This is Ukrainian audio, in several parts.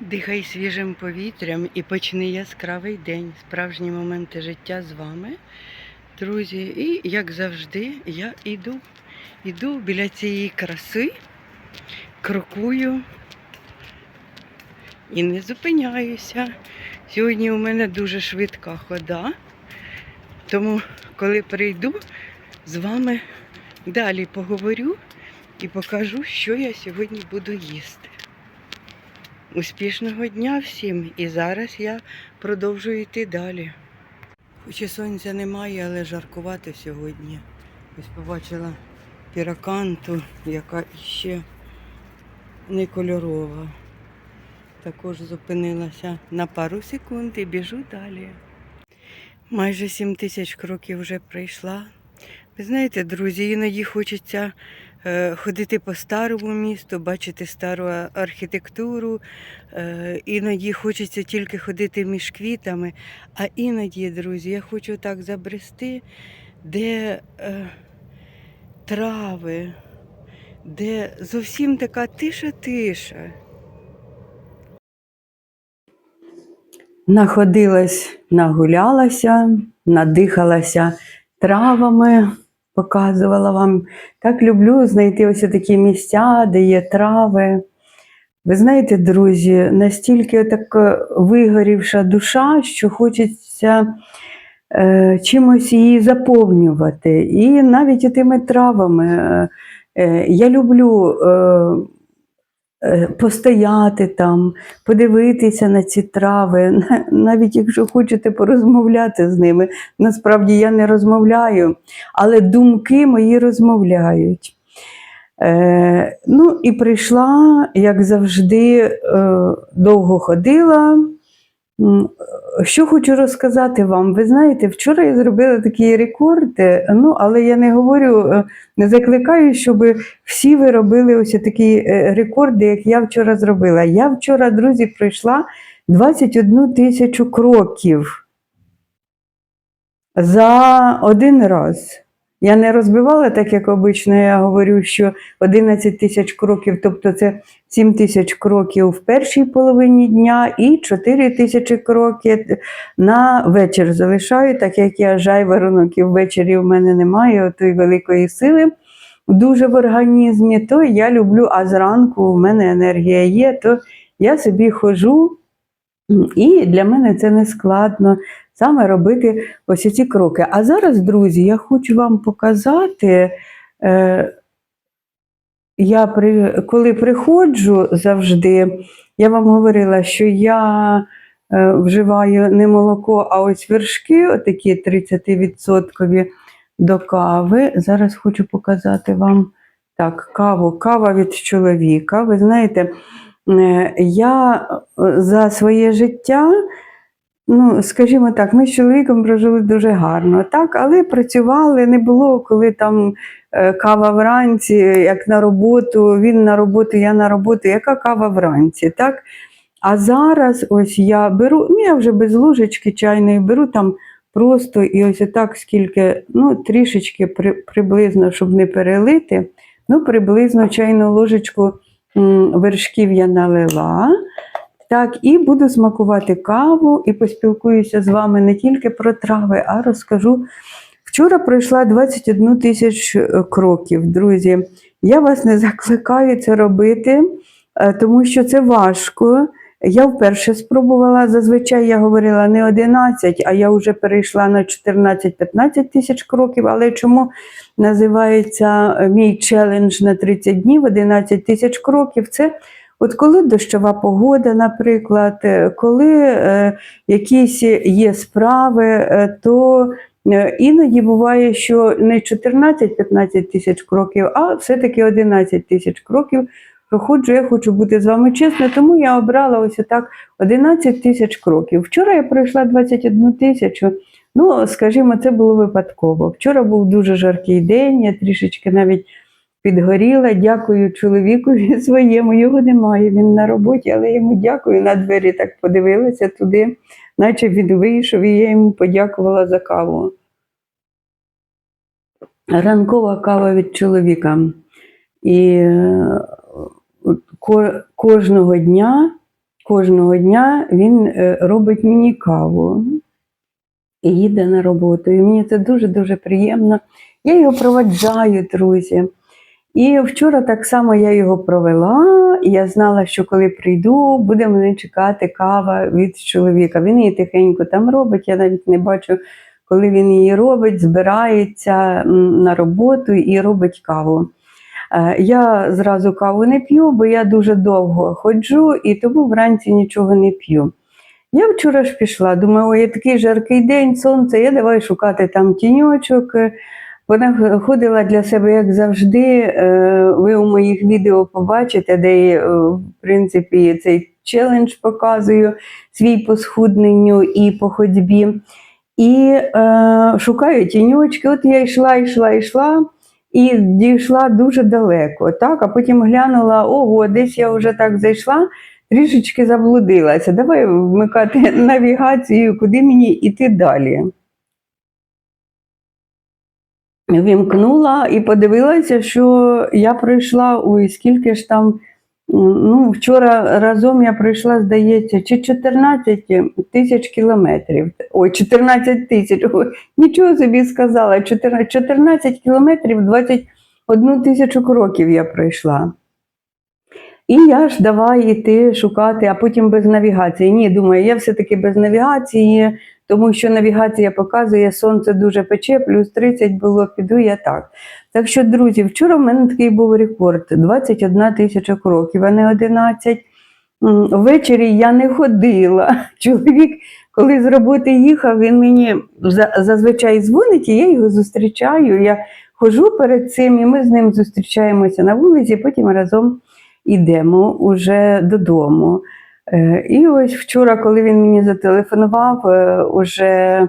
Дихай свіжим повітрям і почни яскравий день, справжні моменти життя з вами, друзі. І як завжди, я іду, іду біля цієї краси, крокую і не зупиняюся. Сьогодні у мене дуже швидка хода, тому коли прийду, з вами далі поговорю і покажу, що я сьогодні буду їсти. Успішного дня всім! І зараз я продовжую йти далі. Хоч і сонця немає, але жаркувати сьогодні. Ось побачила піраканту, яка іще не кольорова. Також зупинилася на пару секунд і біжу далі. Майже 7 тисяч кроків вже пройшла. Ви знаєте, друзі, іноді хочеться ходити по старому місту, бачити стару архітектуру. Е, іноді хочеться тільки ходити між квітами. А іноді, друзі, я хочу так забрести, де е, трави, де зовсім така тиша-тиша. Находилась, нагулялася, надихалася травами, показувала вам. Так люблю знайти ось такі місця, де є трави. Ви знаєте, друзі, настільки так е, вигорівша душа, що хочеться е, чимось її заповнювати. І навіть тими травами. Е, е, я люблю е, постояти там, подивитися на ці трави, навіть якщо хочете порозмовляти з ними. Насправді я не розмовляю, але думки мої розмовляють. Е, ну і прийшла, як завжди, е, довго ходила. Що хочу розказати вам, ви знаєте, вчора я зробила такий рекорд, е, ну, але я не говорю, е, не закликаю, щоб всі ви робили ось такі е, рекорди, як я вчора зробила. Я вчора, друзі, пройшла 21 тисячу кроків за один раз. Я не розбивала, так як обично я говорю, що 11 тисяч кроків, тобто це 7 тисяч кроків в першій половині дня і 4 тисячі кроків на вечір залишаю, так як я жайворонок і ввечері в мене немає тої великої сили дуже в організмі, то я люблю, а зранку в мене енергія є, то я собі ходжу, м, і для мене це не складно саме робити ось ці кроки. А зараз, друзі, я хочу вам показати. Е, я при, коли приходжу завжди, я вам говорила, що я е, вживаю не молоко, а ось вершки, отакі 30% до кави. Зараз хочу показати вам так, каву. Кава від чоловіка. Ви знаєте, я е, за своє життя. Ну, скажімо так, ми з чоловіком прожили дуже гарно, так, але працювали, не було, коли там е, кава вранці, як на роботу, він на роботу, я на роботу, яка кава вранці, так? А зараз ось я беру, ну я вже без ложечки чайної, беру там просто і ось так скільки, ну, трішечки при, приблизно, щоб не перелити, ну, приблизно чайну ложечку вершків я налила. Так, і буду смакувати каву і поспілкуюся з вами не тільки про трави, а розкажу. Вчора пройшла 21 тисяч е, кроків, друзі. Я вас не закликаю це робити, е, тому що це важко. Я вперше спробувала. Зазвичай я говорила не 11, а я вже перейшла на 14-15 тисяч кроків. Але чому називається е, мій челендж на 30 днів 11 тисяч кроків? Це От коли дощова погода, наприклад, е, коли е, якісь є справи, е, то іноді буває, що не 14-15 тисяч кроків, а все-таки 11 тисяч кроків проходжу. Я хочу бути з вами чесна, тому я обрала ось так 11 тисяч кроків. Вчора я пройшла 21 тисячу. Ну, скажімо, це було випадково. Вчора був дуже жаркий день, я трішечки навіть підгоріла. Дякую чоловікові своєму. Його немає, він на роботі, але йому дякую. На двері так подивилася туди, наче він вийшов, і я йому подякувала за каву. Ранкова кава від чоловіка. І е, кожного дня кожного дня він е, робить мені каву і їде на роботу. І мені це дуже-дуже приємно. Я його проваджаю, друзі. І вчора так само я його провела, і я знала, що коли прийду, буде мене чекати кава від чоловіка. Він її тихенько там робить, я навіть не бачу, коли він її робить, збирається на роботу і робить каву. Е, Я зразу каву не п'ю, бо я дуже довго ходжу і тому вранці нічого не п'ю. Я вчора ж пішла, думаю, ой, такий жаркий день, сонце, я давай шукати там тіньочок. Е, Вона ходила для себе, як завжди. Е, Ви у моїх відео побачите, де в принципі цей челендж показую свій по схудненню і по ходьбі. І е, шукаю тіньочки. От я йшла, йшла, йшла і дійшла дуже далеко. Так? А потім глянула, ого, десь я вже так зайшла, трішечки заблудилася. Давай вмикати навігацію, куди мені йти далі. Вімкнула і подивилася, що я пройшла, ой, скільки ж там. Ну, вчора разом я пройшла, здається, чи 14 тисяч кілометрів. Ой, 14 тисяч. Нічого собі сказала. 14 14 кілометрів 21 тисячу кроків я пройшла. І я ж давай йти шукати, а потім без навігації. Ні, думаю, я все-таки без навігації, тому що навігація показує, сонце дуже пече, плюс 30 було, піду я так. Так що, друзі, вчора в мене такий був рекорд: 21 тисяча кроків, а не 11. Ввечері я не ходила. Чоловік, коли з роботи їхав, він мені зазвичай дзвонить, і я його зустрічаю. Я ходжу перед цим, і ми з ним зустрічаємося на вулиці, потім разом йдемо уже додому. Е, І ось вчора, коли він мені зателефонував, е, уже,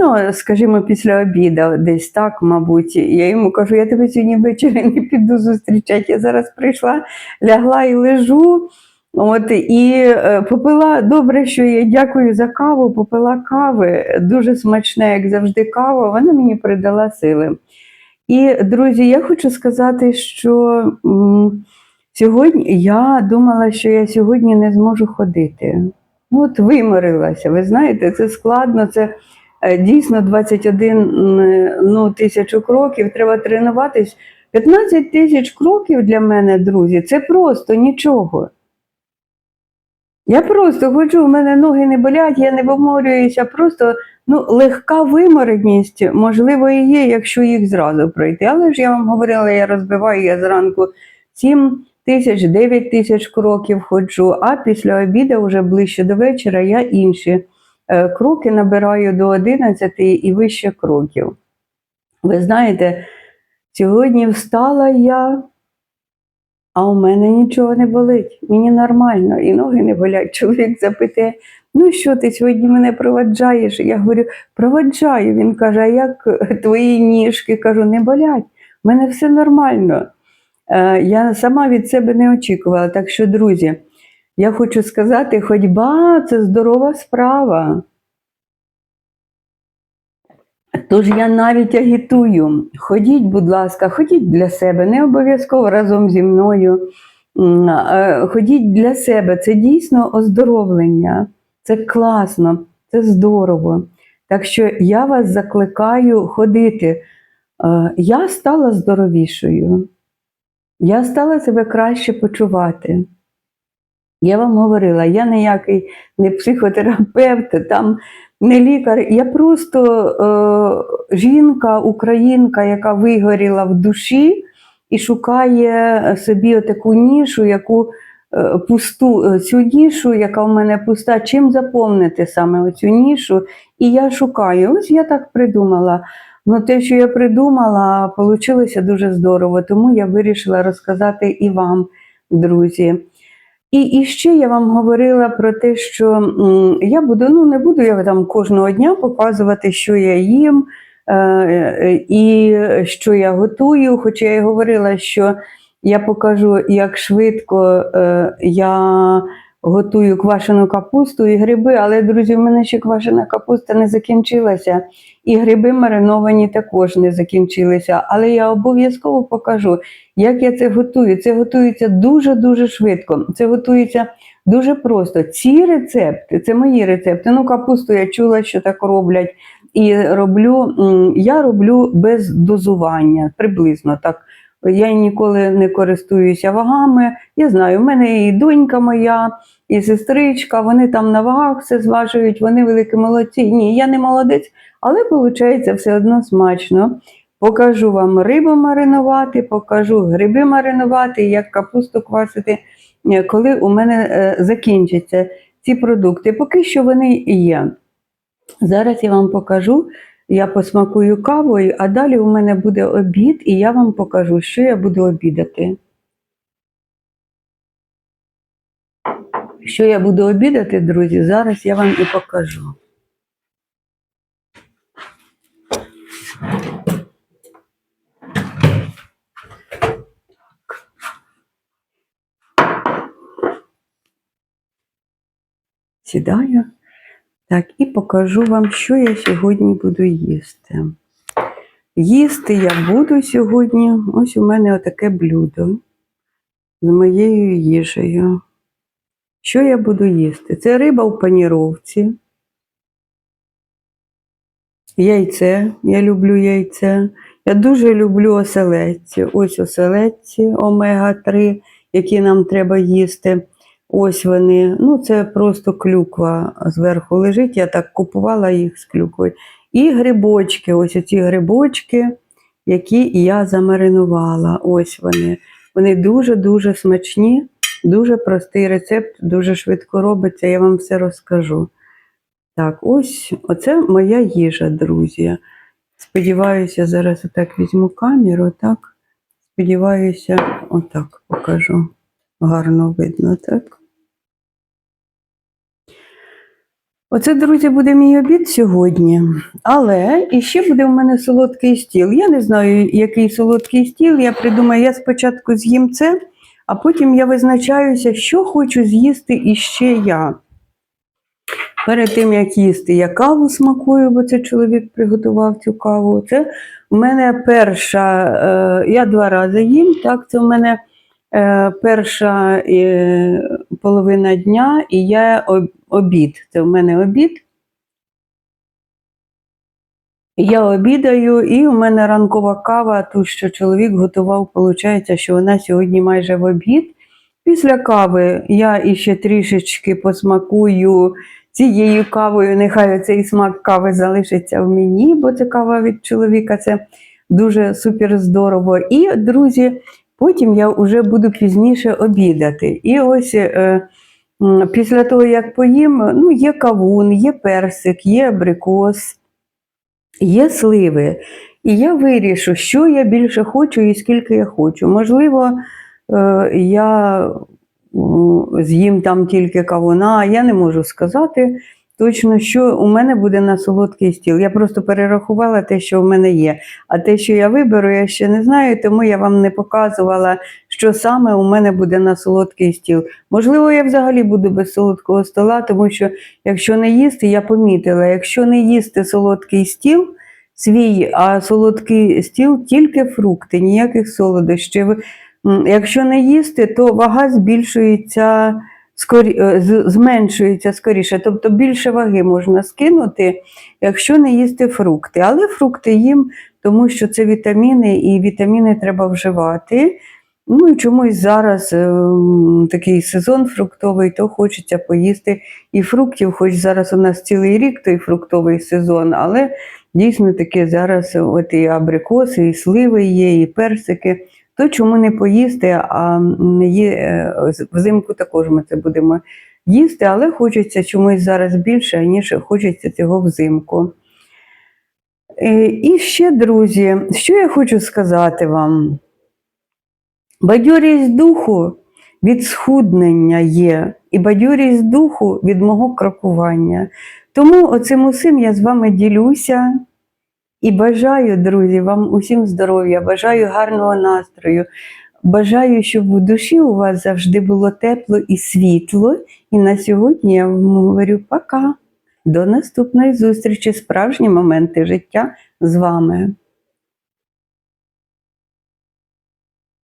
ну, скажімо, після обіду, десь так, мабуть, я йому кажу, я тебе сьогодні ввечері не піду зустрічати. Я зараз прийшла, лягла і лежу. От, і е, попила добре, що я дякую за каву, попила кави, дуже смачна, як завжди, кава, вона мені придала сили. І, друзі, я хочу сказати, що м, сьогодні я думала, що я сьогодні не зможу ходити. Ну, от виморилася. Ви знаєте, це складно, це е, дійсно 21 ну, тисячу кроків, треба тренуватись. 15 тисяч кроків для мене, друзі, це просто нічого. Я просто ходжу, у мене ноги не болять, я не виморююся, просто ну, легка вимореність, можливо, і є, якщо їх зразу пройти. Але ж я вам говорила, я розбиваю я зранку 7 тисяч, 9 тисяч кроків ходжу, а після обіду, вже ближче до вечора, я інші е, кроки набираю до 11 і вище кроків. Ви знаєте, сьогодні встала я, а у мене нічого не болить. Мені нормально, і ноги не болять. Чоловік запитує, ну що ти сьогодні мене проваджаєш? Я говорю, проваджаю. Він каже, а як твої ніжки? Кажу, не болять, в мене все нормально. Е, Я сама від себе не очікувала. Так що, друзі, я хочу сказати, ходьба це здорова справа. Тож я навіть агітую. Ходіть, будь ласка, ходіть для себе, не обов'язково разом зі мною. Е, Ходіть для себе. Це дійсно оздоровлення. Це класно, це здорово. Так що я вас закликаю ходити. Е, Я стала здоровішою. Я стала себе краще почувати. Я вам говорила, я ніякий не психотерапевт, там не лікар. Я просто е, жінка, українка, яка вигоріла в душі і шукає собі таку нішу, яку е, пусту е, цю нішу, яка в мене пуста, чим заповнити саме оцю нішу. І я шукаю. Ось я так придумала. Ну, те, що я придумала, вийшло дуже здорово, тому я вирішила розказати і вам, друзі. І, і ще я вам говорила про те, що я буду, ну не буду я там кожного дня показувати, що я їм е, і що я готую. Хоча я й говорила, що я покажу, як швидко е, я готую квашену капусту і гриби, але, друзі, в мене ще квашена капуста не закінчилася. І гриби мариновані також не закінчилися. Але я обов'язково покажу, як я це готую. Це готується дуже-дуже швидко. Це готується Дуже просто. Ці рецепти, це мої рецепти. Ну, капусту я чула, що так роблять. І роблю, я роблю без дозування, приблизно так. Я ніколи не користуюся вагами. Я знаю, в мене і донька моя, і сестричка, вони там на вагах все зважують, вони великі молодці. Ні, я не молодець, але виходить все одно смачно. Покажу вам рибу маринувати, покажу гриби маринувати, як капусту квасити, е, коли у мене е, закінчаться ці продукти. Поки що вони є. Зараз я вам покажу, я посмакую кавою, а далі у мене буде обід, і я вам покажу, що я буду обідати. Що я буду обідати, друзі, зараз я вам і покажу. Сідаю. Так, і покажу вам, що я сьогодні буду їсти. Їсти я буду сьогодні. Ось у мене отаке блюдо з моєю їжею. Що я буду їсти? Це риба в паніровці. Яйце. Я люблю яйце. Я дуже люблю оселедці. Ось оселедці омега-3, які нам треба їсти. Ось вони. Ну, це просто клюква зверху лежить. Я так купувала їх з клюквою. І грибочки, ось оці грибочки, які я замаринувала. Ось вони. Вони дуже-дуже смачні, дуже простий рецепт, дуже швидко робиться, я вам все розкажу. Так, ось оце моя їжа, друзі. Сподіваюся, зараз отак візьму камеру, так. Сподіваюся, отак покажу. Гарно видно, так. Оце, друзі, буде мій обід сьогодні. Але іще буде в мене солодкий стіл. Я не знаю, який солодкий стіл. Я придумаю, я спочатку з'їм це, а потім я визначаюся, що хочу з'їсти іще я. Перед тим, як їсти, я каву смакую, бо це чоловік приготував цю каву. Це в мене перша, е, я два рази їм, так, це в мене е, перша е, половина дня, і я обід. Це в мене обід. Я обідаю, і у мене ранкова кава, ту, що чоловік готував, виходить, що вона сьогодні майже в обід. Після кави я іще трішечки посмакую цією кавою. Нехай цей смак кави залишиться в мені, бо це кава від чоловіка, це дуже супер здорово. І, друзі, потім я вже буду пізніше обідати. І ось е, після того, як поїм, ну, є кавун, є персик, є абрикос, є сливи. І я вирішу, що я більше хочу і скільки я хочу. Можливо, е, я з'їм там тільки кавуна, я не можу сказати точно, що у мене буде на солодкий стіл. Я просто перерахувала те, що в мене є. А те, що я виберу, я ще не знаю, тому я вам не показувала, що саме у мене буде на солодкий стіл. Можливо, я взагалі буду без солодкого стола, тому що якщо не їсти, я помітила, якщо не їсти солодкий стіл, свій, а солодкий стіл тільки фрукти, ніяких солодощів. Якщо не їсти, то вага збільшується, зменшується скоріше, тобто більше ваги можна скинути, якщо не їсти фрукти. Але фрукти їм, тому що це вітаміни, і вітаміни треба вживати. Ну і чомусь зараз е, такий сезон фруктовий, то хочеться поїсти і фруктів, хоч зараз у нас цілий рік той фруктовий сезон, але дійсно таки зараз от і абрикоси, і сливи є, і персики. То чому не поїсти, а не є, е, взимку також ми це будемо їсти, але хочеться чомусь зараз більше, ніж хочеться цього взимку. Е, І ще, друзі, що я хочу сказати вам? Бадьорість духу від схуднення є, і бадьорість духу від мого крокування. Тому оцим усім я з вами ділюся і бажаю, друзі, вам усім здоров'я, бажаю гарного настрою. Бажаю, щоб у душі у вас завжди було тепло і світло. І на сьогодні я вам говорю пока. До наступної зустрічі, справжні моменти життя з вами.